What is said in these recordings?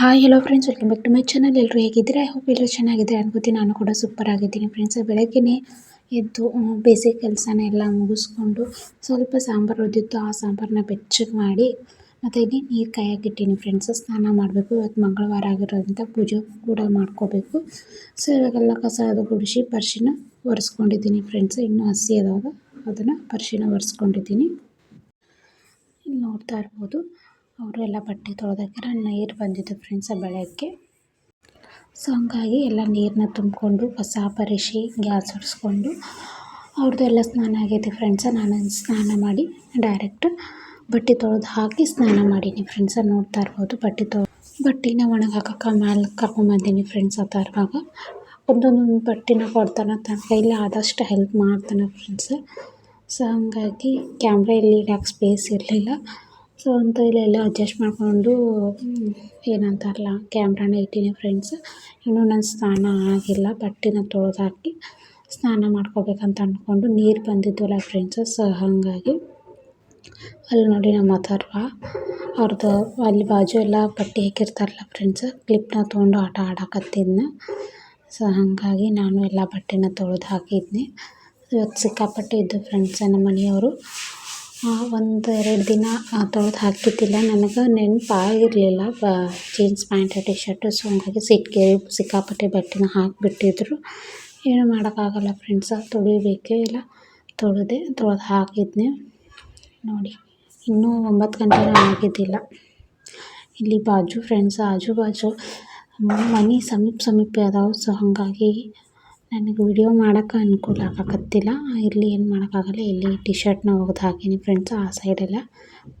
Hi hello friends welcome back to my channel ಎಲ್ಲರೂ ಹೇಗಿದ್ದೀರಾ? I hope ಎಲ್ಲರೂ ಚೆನ್ನಾಗಿದ್ದಾರೆ. ಅನ್ಕೋತೀನಿ, ನಾನು ಕೂಡ ಸೂಪರ್ ಆಗಿದ್ದೀನಿ ಫ್ರೆಂಡ್ಸ್ ಬೆಳಗ್ಗೆನೇ ಎದ್ದು ಬೇಸಿಕ್ ಕೆಲಸನ ಎಲ್ಲ ಮುಗಿಸ್ಕೊಂಡು ಸ್ವಲ್ಪ ಸಾಂಬಾರು ಉದ್ದಿತ್ತು. ಆ ಸಾಂಬಾರನ್ನ ಬೆಚ್ಚಗೆ ಮಾಡಿ, ಮತ್ತು ಇಲ್ಲಿ ನೀರು ಕಾಯಕ್ಕಿಟ್ಟೀನಿ ಫ್ರೆಂಡ್ಸ್ ಸ್ನಾನ ಮಾಡಬೇಕು. ಇವತ್ತು ಮಂಗಳವಾರ ಆಗಿರೋದ್ರಿಂದ ಪೂಜೆ ಕೂಡ ಮಾಡ್ಕೋಬೇಕು. ಸೊ ಇವಾಗೆಲ್ಲ ಕಸ ಅದು ಗುಡಿಸಿ ಪರ್ಶಿನ ಒರೆಸ್ಕೊಂಡಿದ್ದೀನಿ ಫ್ರೆಂಡ್ಸ್ ಇನ್ನೂ ಹಸಿ ಅದಾವ. ಅದನ್ನು ಪರ್ಶಿನ ಒರೆಸ್ಕೊಂಡಿದ್ದೀನಿ. ಇಲ್ಲಿ ನೋಡ್ತಾ ಇರ್ಬೋದು. ಅವರು ಎಲ್ಲ ಬಟ್ಟೆ ತೊಳೆದಕ್ಕೆ ನೀರು ಬಂದಿದ್ದು ಫ್ರೆಂಡ್ಸ್ ಬೆಳಗ್ಗೆ ಸೊ ಹಂಗಾಗಿ ಎಲ್ಲ ನೀರನ್ನ ತುಂಬಿಕೊಂಡು, ಕಸ ಪರಿಶಿ, ಗ್ಯಾಸ್ ಹೊಡೆಸ್ಕೊಂಡು ಅವ್ರದ್ದು ಎಲ್ಲ ಸ್ನಾನ ಆಗೈತೆ ಫ್ರೆಂಡ್ಸ ನಾನು ಸ್ನಾನ ಮಾಡಿ ಡೈರೆಕ್ಟ್ ಬಟ್ಟೆ ತೊಳೆದು ಹಾಕಿ ಸ್ನಾನ ಮಾಡೀನಿ ಫ್ರೆಂಡ್ಸ ನೋಡ್ತಾ ಇರ್ಬೋದು ಬಟ್ಟೆ ತೊಳೆ. ಬಟ್ಟೆನ ಒಣಗಿ ಹಾಕಕ್ಕೆ ಮೇಲೆ ಕರ್ಕೊಂಬಂದೀನಿ ಫ್ರೆಂಡ್ಸ್ ಆ ಇರುವಾಗ ಒಂದೊಂದೊಂದು ಬಟ್ಟೆನ ಕೊಡ್ತಾನೆ ತನ್ನ ಕೈಲಿ ಆದಷ್ಟು ಹೆಲ್ಪ್ ಮಾಡ್ತಾನೆ ಫ್ರೆಂಡ್ಸ ಸೊ ಹಂಗಾಗಿ ಕ್ಯಾಮ್ರಾ ಇಲ್ಲಿ ಇಡಕ್ಕೆ ಸ್ಪೇಸ್ ಇರಲಿಲ್ಲ. ಸೊ ಇಲ್ಲೆಲ್ಲ ಅಡ್ಜಸ್ಟ್ ಮಾಡಿಕೊಂಡು ಏನಂತಾರಲ್ಲ ಕ್ಯಾಮ್ರಾನ ಇಟ್ಟೀನಿ ಫ್ರೆಂಡ್ಸ್ ಇನ್ನೂ ನನ್ನ ಸ್ನಾನ ಆಗಿಲ್ಲ, ಬಟ್ಟೆನ ತೊಳೆದು ಹಾಕಿ ಸ್ನಾನ ಮಾಡ್ಕೋಬೇಕಂತ ಅಂದ್ಕೊಂಡು ನೀರು ಬಂದಿದ್ವಲ್ಲ ಫ್ರೆಂಡ್ಸ್ ಸೊ ಹಾಗಾಗಿ ಅಲ್ಲಿ ನೋಡಿ ನಮ್ಮ ಅಥರ್ವ ಅವ್ರದ್ದು ಅಲ್ಲಿ ಬಾಜು ಎಲ್ಲ ಬಟ್ಟೆ ಹಾಕಿರ್ತಾರಲ್ಲ ಫ್ರೆಂಡ್ಸ್ ಕ್ಲಿಪ್ನ ತೊಗೊಂಡು ಆಟ ಆಡಕತ್ತಿದ್ನ. ಸೊ ಹಾಗಾಗಿ ನಾನು ಎಲ್ಲ ಬಟ್ಟೆನ ತೊಳೆದು ಹಾಕಿದ್ನಿ ಇವತ್ತು ಸಿಕ್ಕಾಪಟ್ಟೆ ಇದ್ದು ಫ್ರೆಂಡ್ಸ್ ನಮ್ಮ ಮನೆಯವರು. ಒಂದು ಎರಡು ದಿನ ತೊಳೆದು ಹಾಕಿದ್ದಿಲ್ಲ. ನನಗೆ ನೆನಪಾಗಿರಲಿಲ್ಲ. Jeans pant T shirt so ಹಂಗಾಗಿ ಸಿಟ್ಕೇರಿ ಸಿಕ್ಕಾಪಟ್ಟೆ ಬಟ್ಟೆನ ಹಾಕಿಬಿಟ್ಟಿದ್ರು. ಏನು ಮಾಡೋಕ್ಕಾಗಲ್ಲ ಫ್ರೆಂಡ್ಸ ತೊಳಿಬೇಕೇ ಇಲ್ಲ. ತೊಳೆದೆ ತೊಳೆದು ಹಾಕಿದ್ನೆ. ನೋಡಿ, ಇನ್ನೂ ಒಂಬತ್ತು ಗಂಟೆನೂ ಆಗಿದ್ದಿಲ್ಲ. ಇಲ್ಲಿ ಬಾಜು ಫ್ರೆಂಡ್ಸ್ ಆಜು ಬಾಜು, ಮನೆ ಸಮೀಪ ಸಮೀಪ ಅದಾವೆ ಸೊ ಹಾಗಾಗಿ ನನಗೆ ವಿಡಿಯೋ ಮಾಡೋಕೆ ಅನುಕೂಲ ಆಗಕತ್ತಿಲ್ಲ. ಇಲ್ಲಿ ಏನು ಮಾಡೋಕ್ಕಾಗಲ್ಲ. ಇಲ್ಲಿ ಟಿ ಶರ್ಟ್ನ ಒಗೆದು ಹಾಕೀನಿ ಫ್ರೆಂಡ್ಸ್ ಆ ಸೈಡೆಲ್ಲ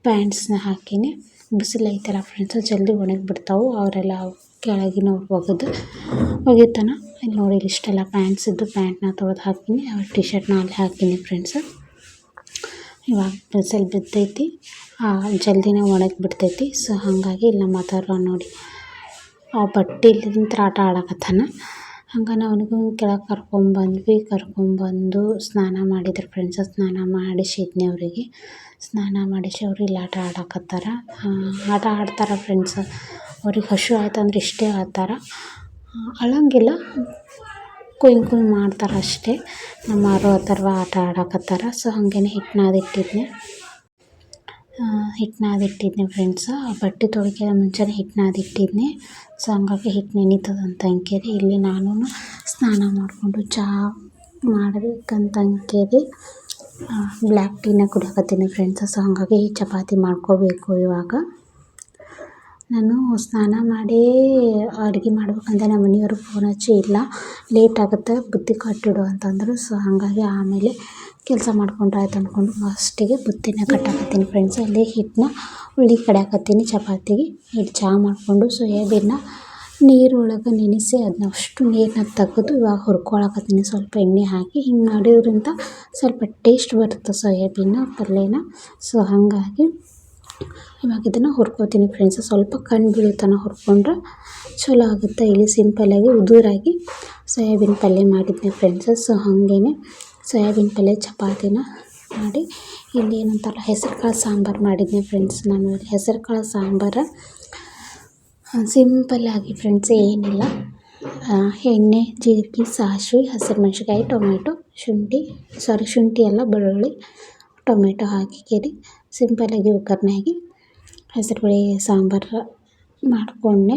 ಪ್ಯಾಂಟ್ಸ್ನ ಹಾಕೀನಿ. ಬಿಸಿಲು ಐತಲ್ಲ ಫ್ರೆಂಡ್ಸ್ ಜಲ್ದಿ ಒಣಗಿ ಬಿಡ್ತಾವೆ. ಅವರೆಲ್ಲ ಕೆಳಗಿನ ಒಗೆದು ಒಗಿತಾನ. ಇಲ್ಲಿ ನೋಡಿ ಇಷ್ಟೆಲ್ಲ ಪ್ಯಾಂಟ್ಸ್ ಇದ್ದು ಪ್ಯಾಂಟ್ನ ತೊಳೆದು ಹಾಕೀನಿ. ಅವ್ರ ಟಿ ಶರ್ಟ್ನ ಅಲ್ಲಿ ಹಾಕೀನಿ ಫ್ರೆಂಡ್ಸ್ ಇವಾಗ ಬಿಸಿಲು ಬಿದ್ದೈತಿ. ಜಲ್ದಿನೇ ಒಣಗಿ ಬಿಡ್ತೈತಿ. ಸೊ, ಹಾಗಾಗಿ ಇಲ್ಲಿ ಮಾತಾಡೋ ನೋಡಿ. ಆ ಬಟ್ಟೆಲಿಂತ್ರ ಆಟ ಆಡಕತ್ತಾನ. ಹಂಗೆ ಅವನಿಗೂ ಕೆಳಗೆ ಕರ್ಕೊಂಬಂದ್ವಿ ಕರ್ಕೊಂಬಂದು ಸ್ನಾನ ಮಾಡಿದ್ರು ಫ್ರೆಂಡ್ಸ್ ಸ್ನಾನ ಮಾಡಿಸಿದ್ನಿ ಅವರಿಗೆ. ಸ್ನಾನ ಮಾಡಿಸಿ ಅವ್ರು ಇಲ್ಲಿ ಆಟ ಆಡಕತ್ತಾರ. ಆಟ ಆಡ್ತಾರೆ ಫ್ರೆಂಡ್ಸ್ ಅವ್ರಿಗೆ ಹಶು ಆಯ್ತಂದ್ರೆ ಇಷ್ಟೇ ಆಡ್ತಾರೆ. ಅಳಂಗಿಲ್ಲ. ಕುಯ್ ಕುಯ್ ಮಾಡ್ತಾರೆ ಅಷ್ಟೇ. ನಮ್ಮ ಆರು ಥರ ಆಟ ಆಡಕತ್ತಾರ. ಸೊ ಹಾಗೇನೆ ಹಿಟ್ಟು ನಾದಿಟ್ಟಿದ್ನಿ ಹಿಟ್ಟು ನಾದಿಟ್ಟಿದ್ನಿ ಫ್ರೆಂಡ್ಸ ಬಟ್ಟೆ ತೊಳಿಕೆ ಮುಂಚೆನೇ ಹಿಟ್ಟು ನಾದಿಟ್ಟಿದ್ದೆ ಸೊ ಹಂಗಾಗಿ ಹಿಟ್ಟು ನೆನೀತದೆ ಅಂತ ಅಂಕೇರಿ. ಇಲ್ಲಿ ನಾನು ಸ್ನಾನ ಮಾಡಿಕೊಂಡು ಚಹಾ ಮಾಡಬೇಕಂತ ಅಂಕೇರಿ. ಬ್ಲ್ಯಾಕ್ ಟೀನ ಕುಡಿಯಕತ್ತೀನಿ ಫ್ರೆಂಡ್ಸ ಸೊ ಹಾಗಾಗಿ ಚಪಾತಿ ಮಾಡ್ಕೋಬೇಕು ಇವಾಗ. ನಾನು ಸ್ನಾನ ಮಾಡಿ ಅಡುಗೆ ಮಾಡ್ಬೇಕಂದ್ರೆ ನಮ್ಮ ಮನೆಯವ್ರಿಗೆ ಫೋನ್ ಹಚ್ಚಿ ಇಲ್ಲ. ಲೇಟ್ ಆಗುತ್ತೆ, ಬುತ್ತಿ ಕಟ್ಟಿಡು ಅಂತಂದರು. ಸೊ ಹಾಗಾಗಿ ಆಮೇಲೆ ಕೆಲಸ ಮಾಡ್ಕೊಂಡ್ರೆ ಆಯ್ತು ಅಂದ್ಕೊಂಡು ಫಸ್ಟಿಗೆ ಬುತ್ತಿನ ಕಟ್ಟಾಕತ್ತೀನಿ ಫ್ರೆಂಡ್ಸ್ ಅಲ್ಲಿ ಹಿಟ್ಟನ್ನ ಉಳ್ಳಿ ಕಡಿಯಾಕತ್ತೀನಿ, ಚಪಾತಿಗೆ. ಇಲ್ಲಿ ಚಹಾ ಮಾಡಿಕೊಂಡು ಸೋಯಾಬೀನ್ನ ನೀರೊಳಗೆ ನೆನೆಸಿ ಅದನ್ನ ಅಷ್ಟು ನೀರನ್ನ ತೆಗೆದು ಇವಾಗ ಹುರ್ಕೊಳಕತ್ತೀನಿ. ಸ್ವಲ್ಪ ಎಣ್ಣೆ ಹಾಕಿ ಹಿಂಗೆ ಮಾಡಿದ್ರಿಂದ ಸ್ವಲ್ಪ ಟೇಸ್ಟ್ ಬರುತ್ತೆ ಸೋಯಾಬೀನ ಪಲ್ಯನ. ಸೊ ಹಾಗಾಗಿ ಇವಾಗ ಇದನ್ನು ಹುರ್ಕೋತೀನಿ ಫ್ರೆಂಡ್ಸ್ ಸ್ವಲ್ಪ ಕಣ್ಣು ಬೀಳೋ ಹುರ್ಕೊಂಡ್ರೆ ಚಲೋ ಆಗುತ್ತೆ. ಇಲ್ಲಿ ಸಿಂಪಲ್ಲಾಗಿ ಉದುರಾಗಿ ಸೋಯಾಬೀನ್ ಪಲ್ಯ ಮಾಡಿದ್ದೆ ಫ್ರೆಂಡ್ಸ್ ಸೊ ಹಾಗೇ ಸೋಯಾಬೀನ್ ಪಲ್ಯ ಚಪಾತಿನ ಮಾಡಿ ಇಲ್ಲಿ ಏನಂತಾರಲ್ಲ ಹೆಸರು ಕಾಳು ಸಾಂಬಾರು ಮಾಡಿದ್ದೆ ಫ್ರೆಂಡ್ಸ್ ನಾನು ಹೆಸರು ಕಾಳು ಸಾಂಬಾರು ಸಿಂಪಲ್ಲಾಗಿ ಫ್ರೆಂಡ್ಸ್ ಏನಿಲ್ಲ. ಎಣ್ಣೆ, ಜೀರಿಗೆ, ಸಾಸಿವೆ, ಹಸಿರು ಟೊಮೆಟೊ, ಶುಂಠಿ ಸಾರಿ ಶುಂಠಿ ಅಲ್ಲ, ಬೆಳ್ಳುಳ್ಳಿ, ಟೊಮೆಟೊ ಹಾಕಿ ಕೇಳಿ ಆಗಿ ಹೆಸ್ರು ಹೆಸರುಬೇಳೆ, ಸಾಂಬಾರು ಮಾಡಿಕೊಂಡೆ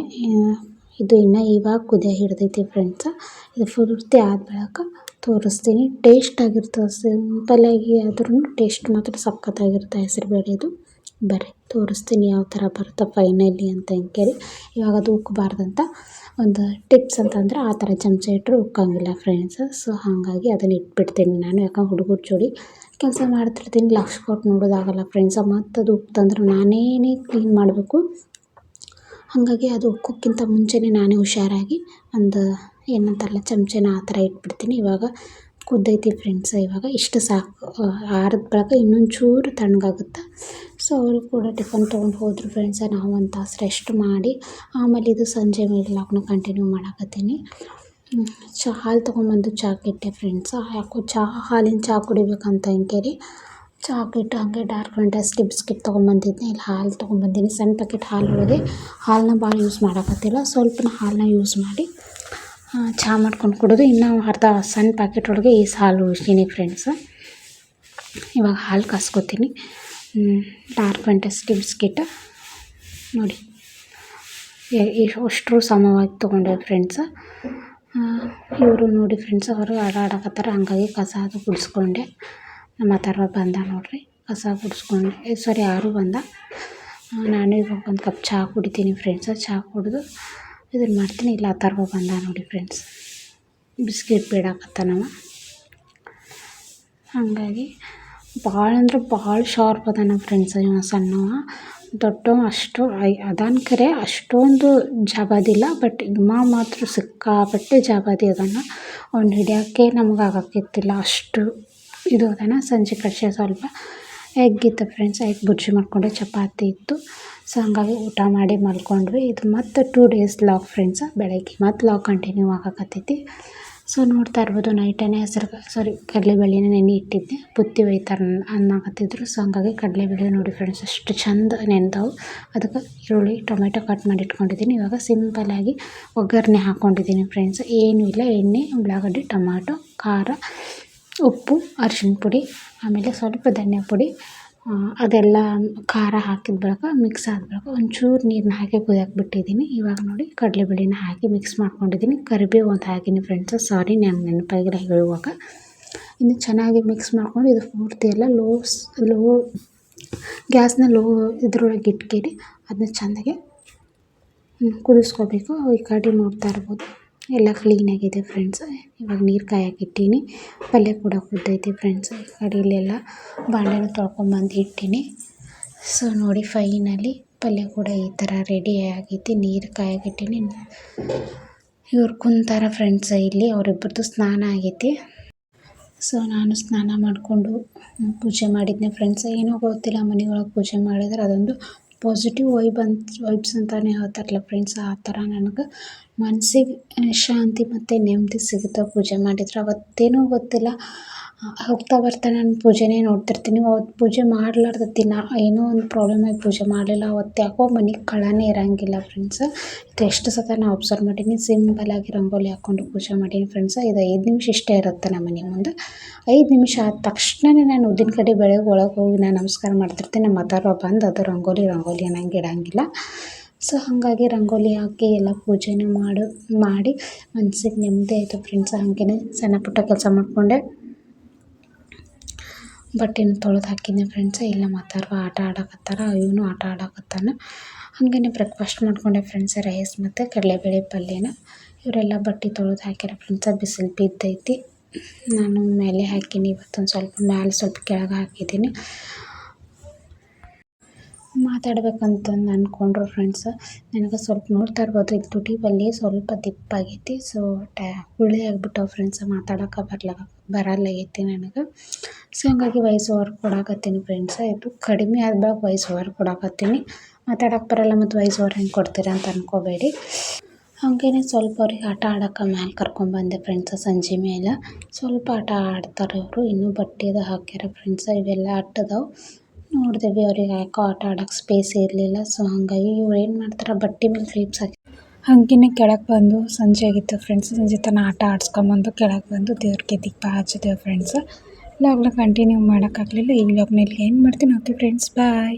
ಇದು ಇನ್ನು ಇವಾಗ ಕುದಿಯ ಹಿಡಿದೈತಿ ಫ್ರೆಂಡ್ಸ ಇದು ಪೂರ್ತಿ ಆದ ಬಳಿಕ ತೋರಿಸ್ತೀನಿ ಟೇಸ್ಟಾಗಿರ್ತದೆ ಸಿಂಪಲ್ಲಾಗಿ ಆದ್ರೂ ಟೇಸ್ಟ್ ಮಾತ್ರ ಸಖತ್ತಾಗಿರುತ್ತೆ ಹೆಸರುಬೇಳೆದು ಬರ್ರಿ, ತೋರಿಸ್ತೀನಿ ಯಾವ ಥರ ಬರುತ್ತೆ ಫೈನಲಿ ಅಂತ ಅಂಕೇಳಿ ಇವಾಗ ಅದು ಉಕ್ಕಬಾರ್ದಂತ ಒಂದು ಟಿಪ್ಸ್ ಅಂತಂದ್ರೆ ಆ ಥರ ಚಮಚ ಇಟ್ಟರೆ ಉಕ್ಕಂಗಿಲ್ಲ ಫ್ರೆಂಡ್ಸ್ ಸೊ ಹಾಗಾಗಿ ಅದನ್ನು ಇಟ್ಬಿಡ್ತೀನಿ ನಾನು. ಯಾಕಂದ್ರೆ ಹುಡುಗರ ಜೋಡಿ ಕೆಲಸ ಮಾಡ್ತಿರ್ತೀನಿ. ಲಕ್ಷ ಕೊಟ್ಟು ನೋಡೋದಾಗಲ್ಲ ಫ್ರೆಂಡ್ಸ ಮತ್ತು ಅದು ತಂದ್ರೆ ನಾನೇನೇ ಕ್ಲೀನ್ ಮಾಡಬೇಕು. ಹಾಗಾಗಿ ಅದು ಉಕ್ಕೋಕ್ಕಿಂತ ಮುಂಚೆನೇ ನಾನೇ ಹುಷಾರಾಗಿ ಒಂದು, ಏನಂತಾರಲ್ಲ, ಚಮಚನ ಆ ಥರ ಇಟ್ಬಿಡ್ತೀನಿ. ಇವಾಗ ಕುದ್ದೈತಿ ಫ್ರೆಂಡ್ಸ್ ಇವಾಗ ಇಷ್ಟು ಸಾಕು. ಆರದ ಬಳಿಕ ಇನ್ನೊಂದು ಚೂರು ತಣ್ಣಗಾಗುತ್ತೆ. ಸೊ ಅವರು ಕೂಡ ಟಿಫನ್ ತೊಗೊಂಡು ಹೋದರು ಫ್ರೆಂಡ್ಸ ನಾವು ಒಂದು ತಾಸು ರೆಸ್ಟ್ ಮಾಡಿ, ಆಮೇಲೆ ಇದು ಸಂಜೆ ಮೇಲೆ ಲಾಕ್ನ ಕಂಟಿನ್ಯೂ ಮಾಡಕತ್ತೀನಿ. ಚಹಾ ಹಾಲು ತೊಗೊಂಬಂದು ಚಹಾ ಇಟ್ಟೆ ಫ್ರೆಂಡ್ಸ ಯಾಕೋ ಚಹಾ ಹಾಲಿನ ಚಹಾ ಕುಡಿಬೇಕಂತ ಅಂಕೇಳಿ ಇಟ್ಟು ಹಾಗೆ ಡಾರ್ಕ್ ಫ್ಯಾಂಟಾಸ್ಟಿ ಬಿಸ್ಕಿಟ್ ತೊಗೊಂಬಂದಿದ್ದೆ ಇಲ್ಲಿ ಹಾಲು ತೊಗೊಂಬಂದೀನಿ ಸಣ್ಣ ಪ್ಯಾಕೆಟ್ ಹಾಲು ಒಳಗೆ ಹಾಲನ್ನ ಭಾಳ ಯೂಸ್ ಮಾಡೋಕತ್ತಿಲ್ಲ. ಸ್ವಲ್ಪ ಹಾಲನ್ನ ಯೂಸ್ ಮಾಡಿ ಚಹಾ ಮಾಡ್ಕೊಂಡು ಕುಡಿದು. ಇನ್ನೂ ಅರ್ಧ ಸಣ್ಣ ಪ್ಯಾಕೆಟ್ ಒಳಗೆ ಈ ಹಾಲು ಉಳಿಸೀನಿ ಫ್ರೆಂಡ್ಸ್ ಇವಾಗ ಹಾಲು ಕಾಸ್ಕೊತೀನಿ. ಡಾರ್ಕ್ ಫ್ಯಾಂಟಾಸ್ಟಿ ಬಿಸ್ಕಿಟ್ ನೋಡಿ ಅಷ್ಟರು ಸಮವಾಗಿ ತೊಗೊಂಡೆ ಫ್ರೆಂಡ್ಸ್ ಇವರು ನೋಡಿ ಫ್ರೆಂಡ್ಸ್ ಅವರು ಆಟ ಆಡಕತ್ತಾರ ಹಂಗಾಗಿ ಕಸ ಅದು ಗುಡಿಸ್ಕೊಂಡೆ. ನಮ್ಮ ಥರ ಬಂದ ನೋಡಿರಿ. ಕಸ ಗುಡಿಸ್ಕೊಂಡೆ. ಸರಿ, ಯಾರು ಬಂದ. ನಾನು ಇವಾಗ ಒಂದು ಕಪ್ ಚಹಾ ಕುಡಿತೀನಿ ಫ್ರೆಂಡ್ಸ್ ಚಹಾ ಕುಡಿದು ಇದನ್ನು ಮಾಡ್ತೀನಿ. ಇಲ್ಲ ಆ ಅಥರ್ವ ಬಂದ ನೋಡಿ ಫ್ರೆಂಡ್ಸ್ ಬಿಸ್ಕೆಟ್ ಬೇಡಾಕತ್ತಾನವ ಹಾಗಾಗಿ ಭಾಳ ಅಂದ್ರೆ ಭಾಳ ಶಾರ್ಪ್ ಅದಾನ ಫ್ರೆಂಡ್ಸ್ ಇವ ಸಣ್ಣವ. ದೊಡ್ಡವ ಅಷ್ಟು ಅದಾನ ಕರೆ ಅಷ್ಟೊಂದು ಜಾಬಾದಿಲ್ಲ ಬಟ್ ಇವ ಮಾತ್ರ ಸಿಕ್ಕಾಪಟ್ಟೆ ಜಾಬಾದಿ ಅದಾನ. ಅವ್ನ ಹಿಡಿಯೋಕ್ಕೆ ನಮ್ಗೆ ಆಗಕ್ಕಿತ್ತಿಲ್ಲ ಅಷ್ಟು ಇದು ಅದಾನ. ಸಂಜೆ ಕಡೆ ಸ್ವಲ್ಪ ಎಗ್ ಇತ್ತು ಫ್ರೆಂಡ್ಸ್ ಎಗ್ ಬುರ್ಜಿ ಮಾಡಿಕೊಂಡೆ, ಚಪಾತಿ ಇತ್ತು. ಸೊ ಹಂಗಾಗಿ ಊಟ ಮಾಡಿ ಮಲ್ಕೊಂಡ್ವಿ. ಇದು ಮತ್ತು ಟೂ ಡೇಸ್ ಲಾಕ್ ಫ್ರೆಂಡ್ಸ್ ಬೆಳಗ್ಗೆ ಮತ್ತು ಲಾಕ್ ಕಂಟಿನ್ಯೂ ಆಗಕತ್ತೈತಿ. ಸೊ ನೋಡ್ತಾ ಇರ್ಬೋದು, ನೈಟನೇ ಹೆಸರು ಸಾರಿ ಕಡಲೆಬೇಳೆನ ನೆನೆ ಇಟ್ಟಿದ್ದೆ ಬುತ್ತಿ ಒಯ್ತಾರೆ ಅನ್ನಕತ್ತಿದ್ರು ಸೊ ಹಂಗಾಗಿ ಕಡಲೆಬೇಳೆ ನೋಡಿ ಫ್ರೆಂಡ್ಸ್ ಅಷ್ಟು ಚಂದ ನೆನೆದವು. ಅದಕ್ಕೆ ಈರುಳ್ಳಿ, ಟೊಮೆಟೊ ಕಟ್ ಮಾಡಿ ಇಟ್ಕೊಂಡಿದ್ದೀನಿ. ಇವಾಗ ಸಿಂಪಲಾಗಿ ಒಗ್ಗರಣೆ ಹಾಕ್ಕೊಂಡಿದ್ದೀನಿ ಫ್ರೆಂಡ್ಸ್ ಏನೂ ಇಲ್ಲ, ಎಣ್ಣೆ, ಉಳ್ಳಾಗಡ್ಡೆ, ಟೊಮಾಟೊ, ಖಾರ, ಉಪ್ಪು ಅರಿಶಿನ ಪುಡಿ, ಆಮೇಲೆ ಸ್ವಲ್ಪ ಧನಿಯಾ ಪುಡಿ. ಅದೆಲ್ಲ ಖಾರ ಹಾಕಿದ ಬಳಿಕ ಮಿಕ್ಸ್ ಆದ ಬಳಿಕ ಒಂಚೂರು ನೀರನ್ನ ಹಾಕಿ ಕುದಿಯೋಕೆ ಬಿಟ್ಟಿದ್ದೀನಿ. ಇವಾಗ ನೋಡಿ ಕಡಲೆಬೇಳೆನ ಹಾಕಿ ಮಿಕ್ಸ್ ಮಾಡ್ಕೊಂಡಿದ್ದೀನಿ. ಕರಿಬೇವು ಅಂತ ಹಾಕಿನಿ ಫ್ರೆಂಡ್ಸ್ ಸಾರಿ ನಾನು ನೆನಪಾಗಿಲ್ಲ ಹೇಳುವಾಗ. ಇನ್ನು ಚೆನ್ನಾಗಿ ಮಿಕ್ಸ್ ಮಾಡ್ಕೊಂಡು ಇದು ಪೂರ್ತಿ ಎಲ್ಲ ಲೋ ಲೋ ಗ್ಯಾಸ್ನ ಲೋ ಇದರೊಳಗೆ ಇಟ್ಕೇರಿ, ಅದನ್ನ ಚೆಂದಾಗೆ ಕುದಿಸ್ಕೋಬೇಕು. ಈ ಕಡೆ ನೋಡ್ತಾ ಇರ್ಬೋದು. ಎಲ್ಲ ಕ್ಲೀನಾಗಿದೆ ಫ್ರೆಂಡ್ಸ್ ಇವಾಗ ನೀರು ಕಾಯೋಕ್ಕಿಟ್ಟೀನಿ ಪಲ್ಯ ಕೂಡ ಕುದ್ದೈತಿ ಫ್ರೆಂಡ್ಸ್ ಈ ಕಡೆ ಇಲ್ಲೆಲ್ಲ ಬಾಂಡೆನ ತೊಳ್ಕೊಂಬಂದು ಇಟ್ಟೀನಿ ಸೊ ನೋಡಿ ಫೈನಲಿ ಪಲ್ಯ ಕೂಡ ಈ ಥರ ರೆಡಿ ಆಗೈತಿ. ನೀರು ಕಾಯೋಕ್ಕಿಟ್ಟೀನಿ ಇವ್ರು ಕುಂತಾರ ಫ್ರೆಂಡ್ಸ್ ಇಲ್ಲಿ. ಅವರಿಬ್ಬರದ್ದು ಸ್ನಾನ ಆಗೈತಿ. ಸೊ ನಾನು ಸ್ನಾನ ಮಾಡಿಕೊಂಡು ಪೂಜೆ ಮಾಡಿದ್ದೆ ಫ್ರೆಂಡ್ಸ್ ಏನೋ ಗೊತ್ತಿಲ್ಲ ಮನೆಯೊಳಗೆ ಪೂಜೆ ಮಾಡಿದ್ರೆ ಅದೊಂದು ಪಾಸಿಟಿವ್ ವೈಬ್ ಅಂತ ವೈಬ್ಸ್ ಅಂತಲೇ ಹೇಳ್ತಾರಲ್ಲ ಫ್ರೆಂಡ್ಸ್ ಆ ಥರ ನನಗೆ ಮನಸ್ಸಿಗೆ ಶಾಂತಿ ಮತ್ತು ನೆಮ್ಮದಿ ಸಿಗುತ್ತೆ ಪೂಜೆ ಮಾಡಿದರೆ ಅವತ್ತೇನೋ ಗೊತ್ತಿಲ್ಲ. ಹೋಗ್ತಾ ಬರ್ತಾ ನಾನು ಪೂಜೆನೇ ನೋಡ್ತಿರ್ತೀನಿ. ಅವತ್ತು ಪೂಜೆ ಮಾಡಲಾರ್ದ ದಿನ ಏನೋ ಒಂದು ಪ್ರಾಬ್ಲಮ್ ಆಗಿ ಪೂಜೆ ಮಾಡಲಿಲ್ಲ. ಅವತ್ತು ಯಾಕೋ ಮನೆಗೆ ಕಳನೇ ಇರೋಂಗಿಲ್ಲ ಫ್ರೆಂಡ್ಸ್ ಇದು ಎಷ್ಟು ಸತ ನಾನು ಅಬ್ಸರ್ವ್ ಮಾಡೀನಿ. ಆಗಿ ರಂಗೋಲಿ ಹಾಕ್ಕೊಂಡು ಪೂಜೆ ಮಾಡೀನಿ ಫ್ರೆಂಡ್ಸ್ ಇದು ಐದು ನಿಮಿಷ ಇಷ್ಟೇ ಇರುತ್ತೆ ನಮ್ಮ ಮನೆ ಮುಂದೆ. ಐದು ನಿಮಿಷ ಆದ ತಕ್ಷಣವೇ ನಾನು ಉದ್ದಿನ ಕಡೆ ಬೆಳಗ್ಗೆ ಒಳಗೆ ಹೋಗಿ ನಾನು ನಮಸ್ಕಾರ ಮಾಡ್ತಿರ್ತೀನಿ. ನಮ್ಮ ಮದರ್ ಬಂದು ಅದು ರಂಗೋಲಿ ರಂಗೋಲಿ ಅನ್ನಂಗೆ ಇಡೋಂಗಿಲ್ಲ. ಸೊ ಹಾಗಾಗಿ ರಂಗೋಲಿ ಹಾಕಿ ಎಲ್ಲ ಪೂಜೆನೂ ಮಾಡು, ಮಾಡಿ ಮನ್ಸಿಗೆ ನೆಮ್ಮದಿ ಆಯಿತು ಫ್ರೆಂಡ್ಸ್ ಹಾಗೇ ಸಣ್ಣ ಪುಟ್ಟ ಕೆಲಸ ಮಾಡಿಕೊಂಡೆ. ಬಟ್ಟೆನ ತೊಳೆದು ಹಾಕಿದ್ದೆ ಫ್ರೆಂಡ್ಸ್ ಇಲ್ಲ ಮಾತಾಡುವ, ಆಟ ಆಡಕತ್ತಾರ, ಇವನು ಆಟ ಆಡಕತ್ತಾನ. ಹಾಗೇ ಬ್ರೇಕ್ಫಾಸ್ಟ್ ಮಾಡಿಕೊಂಡೆ ಫ್ರೆಂಡ್ಸ್ ರೈಸ್ ಮತ್ತು ಕಡಲೆಬೇಳೆ ಪಲ್ಯನ. ಇವರೆಲ್ಲ ಬಟ್ಟೆ ತೊಳೆದು ಹಾಕ್ಯಾರ ಫ್ರೆಂಡ್ಸ ಬಿಸಿಲು ಬಿದ್ದೈತಿ ನಾನು ಮೇಲೆ ಹಾಕೀನಿ, ಇವತ್ತೊಂದು ಸ್ವಲ್ಪ ಮೇಲೆ ಸ್ವಲ್ಪ ಕೆಳಗೆ ಹಾಕಿದ್ದೀನಿ ಮಾತಾಡ್ಬೇಕಂತಂದು ಅಂದ್ಕೊಂಡ್ರು ಫ್ರೆಂಡ್ಸ್ ನನಗೆ ಸ್ವಲ್ಪ ನೋಡ್ತಾ ಇರ್ಬೋದು. ಇಲ್ಲಿ ತುಟಿಬಲ್ಲಿ ಸ್ವಲ್ಪ ದಿಪ್ಪಾಗೈತಿ. ಸೊ ಟ್ಯಾ ಹುಳಿ ಆಗಿಬಿಟ್ಟವು ಫ್ರೆಂಡ್ಸ್ ಮಾತಾಡೋಕೆ ಬರ್ಲ, ಬರಲ್ಲಾಗೈತಿ ನನಗೆ. ಸೊ ಹಂಗಾಗಿ ವಾಯ್ಸ್ ಓವರ್ ಕೊಡಾಕತ್ತೀನಿ ಫ್ರೆಂಡ್ಸ್ ಇದು ಕಡಿಮೆ ಆದಾಗ ವಾಯ್ಸ್ ಓವರ್ ಕೊಡಾಕತ್ತೀನಿ. ಮಾತಾಡೋಕೆ ಬರಲ್ಲ ಮತ್ತು ವಾಯ್ಸ್ ಓವರ್ ಹೆಂಗೆ ಕೊಡ್ತೀರಾ ಅಂತ ಅನ್ಕೋಬೇಡಿ. ಹಾಗೇನೆ ಸ್ವಲ್ಪ ಅವ್ರಿಗೆ ಆಟ ಆಡೋಕೆ ಮ್ಯಾಲೆ ಕರ್ಕೊಂಡ್ಬಂದೆ ಫ್ರೆಂಡ್ಸ್ ಸಂಜೆ ಮೇಲೆ. ಸ್ವಲ್ಪ ಆಟ ಆಡ್ತಾರೆ ಅವರು. ಇನ್ನೂ ಬಟ್ಟೆದು ಹಾಕ್ಯಾರ ಫ್ರೆಂಡ್ಸ್ ಇವೆಲ್ಲ ಅಟ್ಟದವು. ನೋಡಿದ್ವಿ ಅವ್ರಿಗೆ ಯಾಕೋ ಆಟ ಆಡೋಕ್ಕೆ ಸ್ಪೇಸ್ ಇರಲಿಲ್ಲ. ಸೊ ಹಾಗಾಗಿ ಇವ್ರು ಏನು ಮಾಡ್ತಾರೆ? ಬಟ್ಟೆ ಮೇಲೆ ಕ್ಲಿಪ್ಸ್ ಹಾಕಿ ಹಾಗೆಯೇ ಕೆಳಗೆ ಬಂದು ಸಂಜೆ ಆಗಿತ್ತು ಫ್ರೆಂಡ್ಸ್ ಸಂಜೆ ತನಕ ಆಟ ಆಡ್ಸ್ಕೊಂಬಂದು ಕೆಳಗೆ ಬಂದು ದೇವ್ರಿಗೆ ದೀಪ ಹಚ್ಚಿದ್ದೇವೆ ಫ್ರೆಂಡ್ಸ್ ಲಾಗ್ನ ಕಂಟಿನ್ಯೂ ಮಾಡೋಕ್ಕಾಗಲಿಲ್ಲ ಈ ಲಾಗ್ನಲ್ಲಿ ಏನು ಮಾಡ್ತೀನಿ? Okay friends bye